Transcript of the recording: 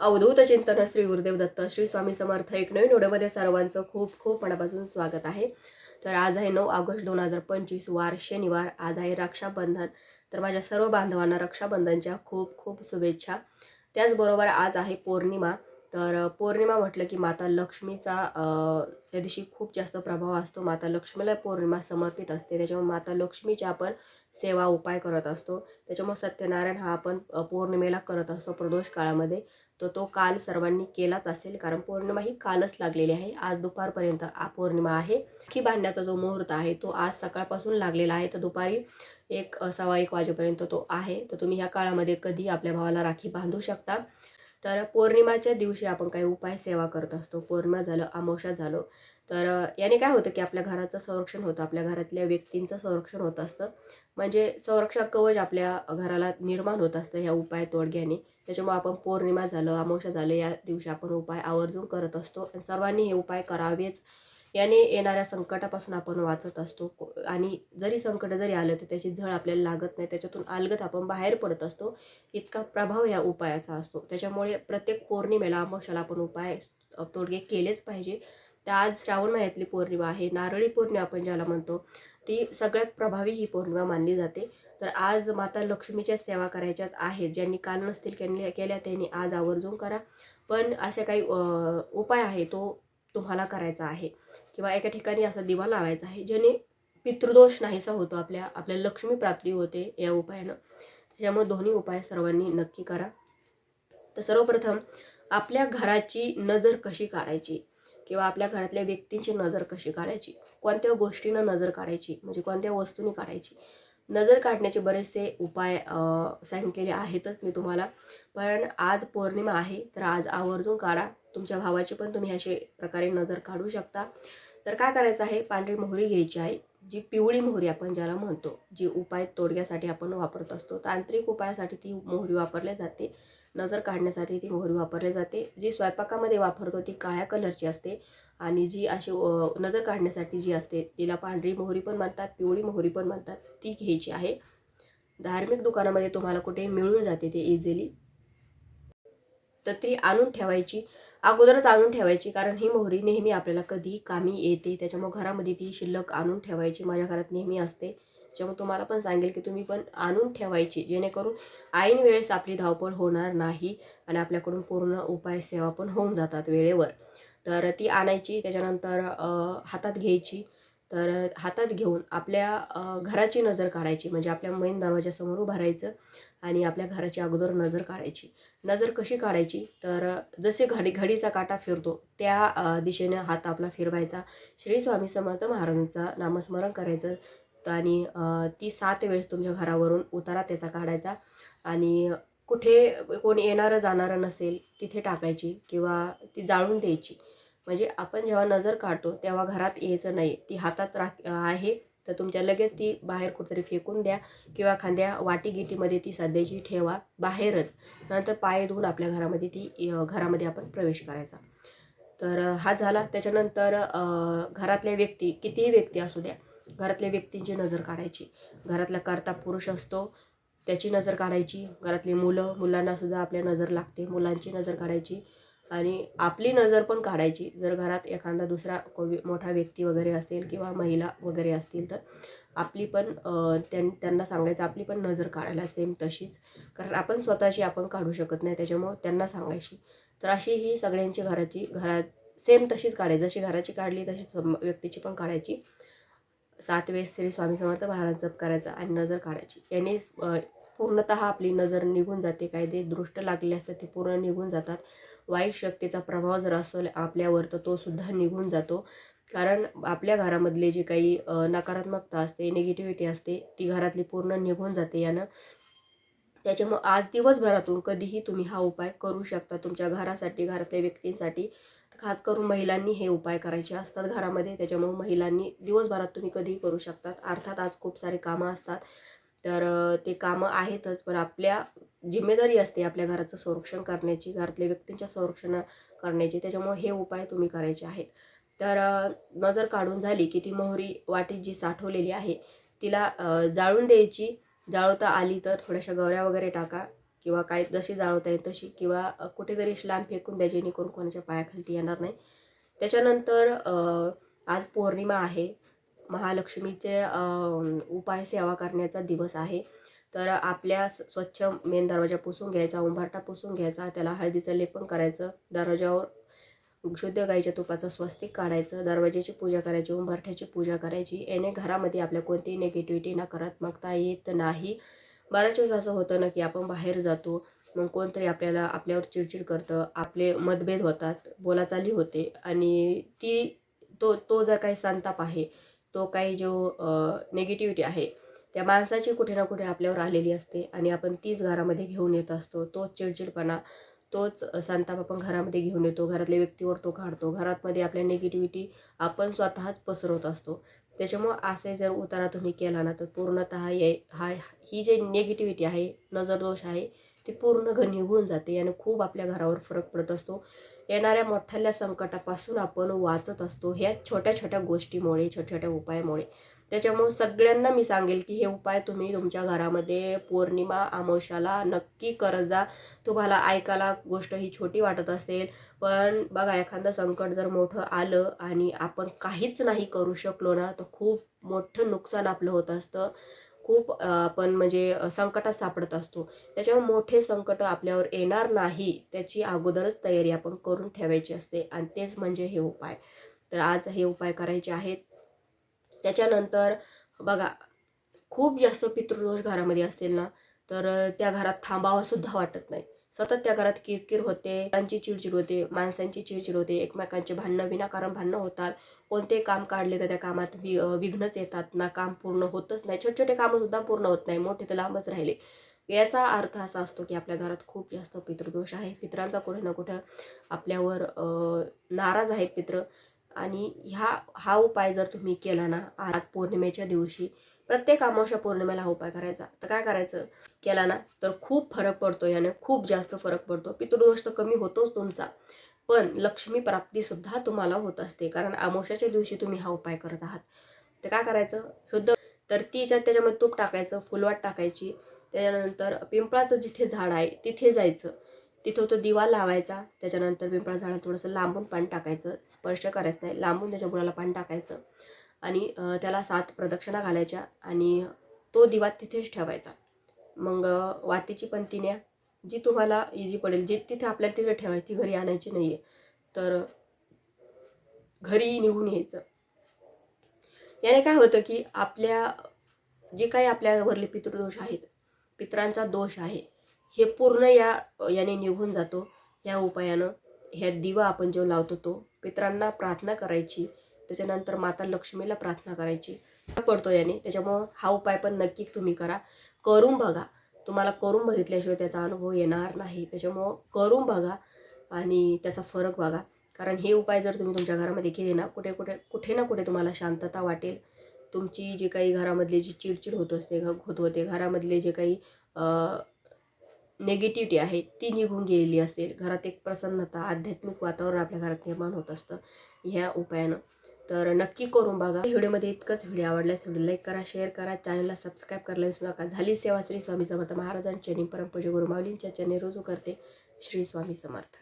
अवधूत चिंतन श्री गुरुदेव दत्त श्री स्वामी समर्थ एक नवीन व्हिडिओमध्ये सर्वांचं खूप खूप मनापासून स्वागत आहे. तर आज आहे नऊ ऑगस्ट दोन हजार पंचवीस वार शनिवार. आज आहे रक्षाबंधन. तर माझ्या सर्व बांधवांना रक्षाबंधनच्या खूप खूप शुभेच्छा. त्याचबरोबर आज आहे पौर्णिमा. तर पौर्णिमा म्हटलं की माता लक्ष्मीचा त्या दिवशी खूप जास्त प्रभाव असतो. माता लक्ष्मीला पौर्णिमा समर्पित असते. त्याच्यामुळे माता लक्ष्मीच्या आपण सेवा उपाय करत असतो. त्याच्यामुळे सत्यनारायण हा आपण पौर्णिमेला करत असतो प्रदोष काळामध्ये. तर तो काल सर्वांनी केलाच असेल कारण पौर्णिमा ही कालच लागलेली आहे. आज दुपारपर्यंत पौर्णिमा आहे. राखी बांधण्याचा जो मुहूर्त आहे तो आज सकाळपासून लागलेला आहे. तर दुपारी एक सव्वा एक वाजेपर्यंत तो आहे. तर तुम्ही ह्या काळामध्ये कधी आपल्या भावाला राखी बांधू शकता? तर पौर्णिमाच्या दिवशी आपण काही उपाय सेवा करत असतो. पौर्णिमा झालं अमावस्या झालं तर याने काय होतं की आपल्या घराचं संरक्षण होतं आपल्या घरातल्या व्यक्तींचं संरक्षण होत असतं. म्हणजे संरक्षक कवच आपल्या घराला निर्माण होत असतं ह्या उपाय तोडग्याने. त्याच्यामुळे आपण पौर्णिमा झालं अमावस्या झालं या दिवशी आपण उपाय आवर्जून करत असतो. आणि सर्वांनी हे उपाय करावेच याने येणाऱ्या संकटापासून आपण वाचत असतो. आणि जरी संकट जरी आलं तर त्याची झळ आपल्याला लागत नाही. त्याच्यातून अलगत आपण बाहेर पडत असतो. इतका प्रभाव या उपायाचा असतो. त्याच्यामुळे प्रत्येक पौर्णिमेला अमावस्याला आपण उपाय तोडगे केलेच पाहिजे. तर आज श्रावण महिन्यातली पौर्णिमा आहे. नारळी पौर्णिमा आपण ज्याला म्हणतो ती सगळ्यात प्रभावी ही पौर्णिमा मानली जाते. तर आज माता लक्ष्मीच्या सेवा करायच्याच आहेत. ज्यांनी काल नसतील केल्या केल्या त्यांनी आज आवर्जून करा. पण अशा काही उपाय आहे तो तुम्हाला करायचा आहे. किंवा एका ठिकाणी असा दिवा लावायचा आहे ज्याने पितृदोष नाहीसा होतो आपल्या आपल्या लक्ष्मी प्राप्ती होते या उपायानं. त्याच्यामुळे दोन्ही उपाय सर्वांनी नक्की करा. तर सर्वप्रथम आपल्या घराची नजर कशी काढायची? किंवा आपल्या घरातल्या व्यक्तींची नजर कशी काढायची? कोणत्या गोष्टीनं नजर काढायची? म्हणजे कोणत्या वस्तूंनी काढायची? नजर काढण्याचे बरेचसे उपाय सांगितलेले आहेतच मी तुम्हाला. पण आज पौर्णिमा आहे तर आज आवर्जून काढा. तुमच्या भावाची पण तुम्ही अशा प्रकारे नजर काढू शकता. तर काय करायचं आहे? पांढरी मोहरी घ्यायची आहे जी पिवळी मोहरी आपण ज्याला म्हणतो जी उपाय तोडग्यासाठी आपण वापरत असतो. तांत्रिक उपायासाठी ती मोहरी वापरली जाते. नजर काढण्यासाठी ती मोहरी वापरली जाते. जी स्वयंपाकामध्ये वापरतो ती काळ्या कलरची असते. आणि जी अशी नजर काढण्यासाठी जी असते तिला पांढरी मोहरी पण म्हणतात पिवळी मोहरी पण म्हणतात ती घ्यायची आहे. धार्मिक दुकानामध्ये तुम्हाला कुठे मिळून जाते ते इझिली तर ती आणून ठेवायची. अगोदरच आणून ठेवायची कारण ही मोहरी नेहमी आपल्याला कधी कामी येते. त्याच्यामुळे घरामध्ये ती शिल्लक आणून ठेवायची माझ्या घरात नेहमी असते. त्याच्यामुळे तुम्हाला पण सांगेल की तुम्ही पण आणून ठेवायची जेणेकरून ऐन वेळेस आपली धावपळ होणार नाही आणि आपल्याकडून पूर्ण उपाय सेवा पण होऊन जातात वेळेवर. तर ती आणायची त्याच्यानंतर हातात घ्यायची. तर हातात घेऊन आपल्या घराची नजर काढायची. म्हणजे आपल्या मेन दरवाजासमोर उभं राहायचं आणि आपल्या घराची अगोदर नजर काढायची. नजर कशी काढायची? तर जसे घडी घडीचा काटा फिरतो त्या दिशेने हात आपला फिरवायचा. श्री स्वामी समर्थ महाराजांचा नामस्मरण करायचं आणि ती सात वेळेस तुमच्या घरावरून उतारा त्याचा काढायचा. आणि कुठे कोणी येणारं जाणारं नसेल तिथे टाकायची किंवा ती जाळून द्यायची. म्हणजे आपण जेव्हा नजर काढतो तेव्हा घरात यायचं नाही. ती हातात राख आहे तर तुमच्या लगेच ती बाहेर कुठेतरी फेकून द्या किंवा खांद्या वाटीगिटीमध्ये ती सध्याची ठेवा बाहेरच. नंतर पाय धुवून आपल्या घरामध्ये ती घरामध्ये आपण प्रवेश करायचा. तर हा झाला. त्याच्यानंतर घरातल्या व्यक्ती कितीही व्यक्ती असू द्या घरातल्या व्यक्तींची नजर काढायची. घरातला करता पुरुष असतो त्याची नजर काढायची. घरातली मुलं मुलांनासुद्धा आपल्या नजर लागते. मुलांची नजर काढायची. आणि आपली नजर पण काढायची. जर घरात एखादा दुसरा कोवी मोठा व्यक्ती वगैरे असेल किंवा महिला वगैरे असतील तर आपली पण त्यां त्यांना सांगायचं आपली पण नजर काढायला सेम तशीच. कारण आपण स्वतःची आपण काढू शकत नाही त्याच्यामुळं त्यांना सांगायची. तर अशी ही सगळ्यांची घराची घरात सेम तशीच काढायची. जशी घराची काढली तशीच व्यक्तीची पण काढायची. सात वेळेस श्री स्वामी समर्थ महाराज जप करायचा आणि नजर काढायची. याने पूर्णतः आपली नजर निघून जाते. काही ते दृष्ट लागलेले असतात ते पूर्ण निघून जातात. वाईट शक्तीचा प्रभाव जर असेल आपल्यावर तर तो सुद्धा निघून जातो. कारण आपल्या घरामधले जे काही नकारात्मकता असते निगेटिव्हिटी असते ती घरातली पूर्ण निघून जाते यानं. त्याच्यामुळं आज दिवसभरातून कधीही तुम्ही हा उपाय करू शकता. तुमच्या घरासाठी घरातल्या व्यक्तींसाठी खास करून महिलांनी हे उपाय करायचे असतात घरामध्ये. त्याच्यामुळे महिलांनी दिवसभरात तुम्ही कधीही करू शकतात. अर्थात आज खूप सारे कामं असतात. तर ते कामं आहेतच पण आपल्या जिम्मेदारी असते आपल्या घराचं संरक्षण करण्याची घरातल्या व्यक्तींच्या संरक्षण करण्याची. त्याच्यामुळे हे उपाय तुम्ही करायचे आहेत. तर नजर काढून झाली की ती मोहरी वाटीत जी साठवलेली आहे तिला जाळून द्यायची. जाळवता आली तर थोड्याशा गवऱ्या वगैरे टाका किंवा काय जशी जाळवता येईल तशी किंवा कुठेतरी लांब फेकून द्या जेणेकरून कोणाच्या पायाखालती येणार नाही. त्याच्यानंतर आज पौर्णिमा आहे. महालक्ष्मीचे उपाय सेवा करण्याचा दिवस आहे. तर आपल्या स्वच्छ मेन दरवाजा पुसून घ्यायचा उंबरटा पुसून घ्यायचा त्याला हळदीचं लेपन करायचं दरवाजावर शुद्ध गाईच्या तुपाचं स्वस्तिक काढायचं दरवाजाची पूजा करायची उंबरठ्याची पूजा करायची याने घरामध्ये आपल्या कोणतीही निगेटिव्हिटी नकारात्मकता येत नाही. बऱ्याच वेळेस असं होतं ना की आपण बाहेर जातो मग कोणतरी आपल्याला आपल्यावर चिडचिड करतं आपले मतभेद होतात बोलाचाली होते आणि ती तो तो जो काही संताप आहे तो काही जो निगेटिव्हिटी आहे त्या माणसाची कुठे ना कुठे आपल्यावर आलेली असते आणि आपण तीच घरामध्ये घेऊन येत असतो. तोच चिडचिडपणा तोच संताप आपण घरामध्ये घेऊन येतो. घरातल्या व्यक्तीवर तो काढतो. घरातमध्ये आपल्या निगेटिव्हिटी आपण स्वतःच पसरवत असतो. त्याच्यामुळं असे जर उतारा तुम्ही केला ना तर पूर्णतः ये हा ही जी निगेटिव्हिटी आहे नजरदोष आहे ती पूर्ण घ निघून जाते आणि खूप आपल्या घरावर फरक पडत असतो. येणाऱ्या मोठ्याल्या संकटापासून आपण वाचत असतो. ह्या छोट्या छोट्या गोष्टीमुळे छोट्या छोट्या उपायामुळे. त्याच्यामुळे सगळ्यांना मी सांगेल की हे उपाय तुम्ही तुमच्या घरामध्ये पौर्णिमा अमावस्याला नक्की करत जा. तुम्हाला ऐकायला गोष्ट ही छोटी वाटत असेल पण बघा एखादं संकट जर मोठं आलं आणि आपण काहीच नाही करू शकलो ना तर खूप मोठं नुकसान आपलं होत असतं. खूप आपण म्हणजे संकटात सापडत असतो. त्याच्यामुळे मोठे संकट आपल्यावर येणार नाही त्याची अगोदरच तयारी आपण करून ठेवायची असते. आणि तेच म्हणजे हे उपाय. तर आज हे उपाय करायचे आहेत. त्याच्यानंतर बघा खूप जास्त पितृदोष घरामध्ये असतील ना तर त्या घरात थांबावं सुद्धा वाटत नाही. सतत त्या घरात किरकिर होते त्यांची चिडचिड होते माणसांची चिडचिड होते एकमेकांचे भांडणं विनाकारण भांडणं होतात. कोणते काम काढले तर त्या कामात वि विघ्नच येतात ना काम पूर्ण होतच नाही. छोटे छोटे कामं सुद्धा पूर्ण होत नाही मोठे तर लांबच राहिले. याचा अर्थ असा असतो की आपल्या घरात खूप जास्त पितृदोष आहे. पितरांचा कुठे ना कुठं आपल्यावर नाराज आहेत पित्र. आणि ह्या हा उपाय जर तुम्ही केला ना आज पौर्णिमेच्या दिवशी प्रत्येक अमावस्या पौर्णिमेला हा उपाय करायचा. तर काय करायचं? केला ना तर खूप फरक पडतो याने खूप जास्त फरक पडतो. पितृदोष तर कमी होतोच तुमचा. पण लक्ष्मी प्राप्तीसुद्धा तुम्हाला होत असते कारण अमावस्याच्या दिवशी तुम्ही हा उपाय करत आहात. तर काय करायचं? शुद्ध तर तिच्या त्याच्यामध्ये तूप टाकायचं फुलवाट टाकायची. त्याच्यानंतर पिंपळाचं जिथे झाड आहे तिथे जायचं. तिथं तो दिवा लावायचा त्याच्यानंतर पिंपळा झाडाला थोडंसं लांबून पाणी टाकायचं स्पर्श करायचं नाही लांबून त्याच्या बुडाला पाणी टाकायचं आणि त्याला सात प्रदक्षिणा घालायच्या आणि तो दिवा तिथेच ठेवायचा. मग वातीची पण तिने जी तुम्हाला इझी पडेल जी तिथे आपल्याला तिथे ठेवायची घरी आणायची नाही आहे तर घरी निघून यायचं. याने काय होतं की आपल्या जे काही आपल्यावरले पितृदोष आहेत पित्रांचा दोष आहे हे पूर्ण या याने निघून जातो. या उपायानं ह्या दिवा आपण जो लावतो तो पित्रांना प्रार्थना करायची. त्याच्यानंतर माता लक्ष्मीला प्रार्थना करायची. पडतो याने. त्याच्यामुळं हा उपाय पण नक्की तुम्ही करा. करून बघा. तुम्हाला करून बघितल्याशिवाय त्याचा अनुभव येणार नाही. त्याच्यामुळं करून बघा आणि त्याचा फरक बघा. कारण हे उपाय जर तुम्ही तुमच्या घरामध्ये केले ना कुठे कुठे कुठे ना कुठे तुम्हाला शांतता वाटेल. तुमची जी काही घरामधली जी चिडचिड होत असते होत होते घरामधले जे काही नेगेटिव्हिटी आहे ती निघून गेलेली असेल. घरात एक प्रसन्नता आध्यात्मिक वातावरण आपल्या घरात निर्माण होत असतं ह्या उपायानं. तर नक्की करून बघा. व्हिडिओमध्ये इतकंच व्हिडिओ आवडल्यास व्हिडिओ लाईक करा शेअर करा चॅनलला सबस्क्राईब करायला विसरू नका. झाली सेवा श्री स्वामी समर्थ. महाराजांच्या परमपूज्य गुरु माऊलींच्या चरणी रुजू करते. श्री स्वामी समर्थ.